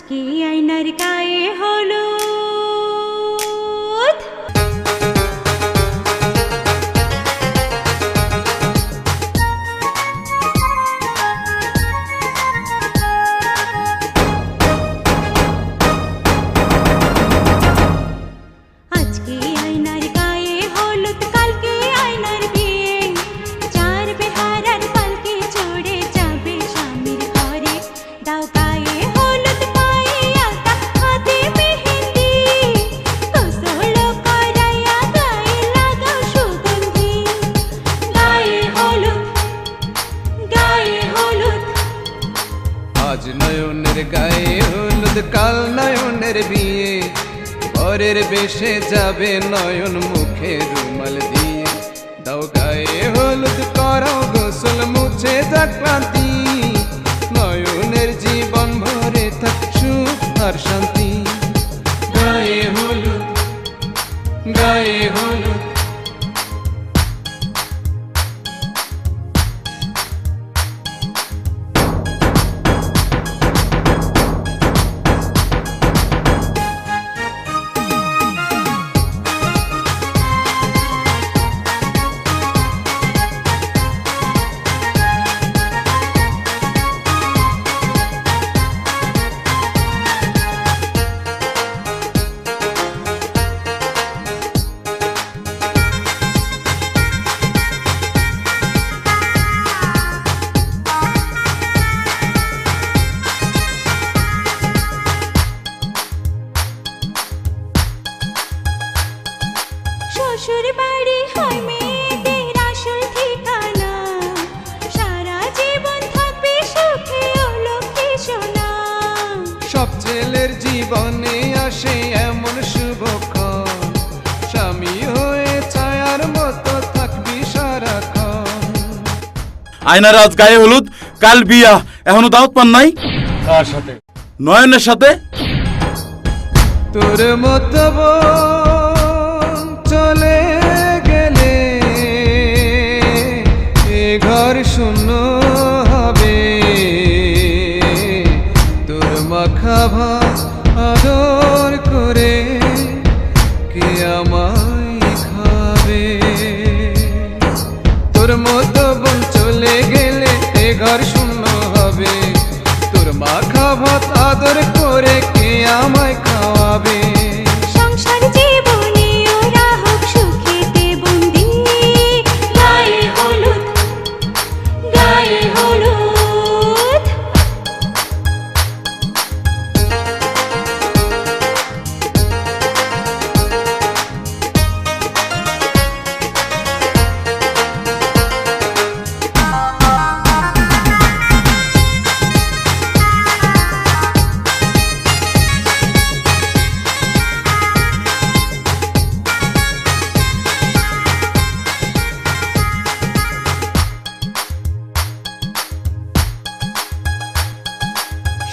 আজকে আয়নার গায়ে হলো নয়নের গায়ে হলুদ, কাল নয়নের বিয়ে। পরের বেশে যাবে নয়ন মুখে রুমাল দিয়ে। দাও গায়ে হলুদ, করো গোসল, মুছে যাক নয়নের জীবন ভরে থাক সুখ আর শান্তি। গায়ে হলুদ গায়ে হলুদ শ্বশুর বাড়ি হয় মেয়েদের আসল ঠিকানা। সারা জীবন থাকবে সুখে ও লক্ষ্মী সোনা। সব ছেলের জীবনে আসে এমন শুভক্ষণ স্বামী হয়ে ছায়ার মতো থাকবি সারাক্ষণ। আয়নার আজ গায়ে হলুদ কাল বিয়া। এখনও দাওয়াত পান নাই? কার সাথে? নয়নের সাথে? তোর মতো মাখা আদর করে কে আমায় খাবে? তোর মতো বোন চলে গেলে এ ঘর শূন্য হবে। তোর মাখা ভাত আদর করে কে আমায় খাওয়াবে?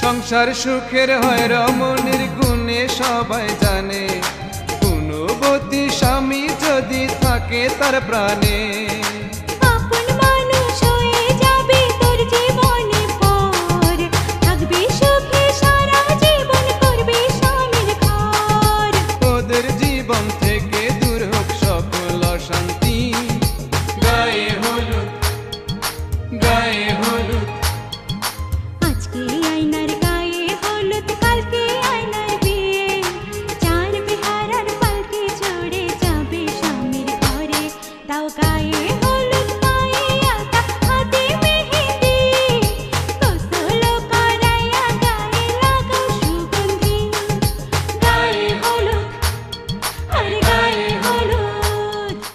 সংসার সুখের হয় রমণীর গুণে সবাই জানে। গুণবতী স্বামী যদি থাকে তার প্রাণে। জীবন থেকে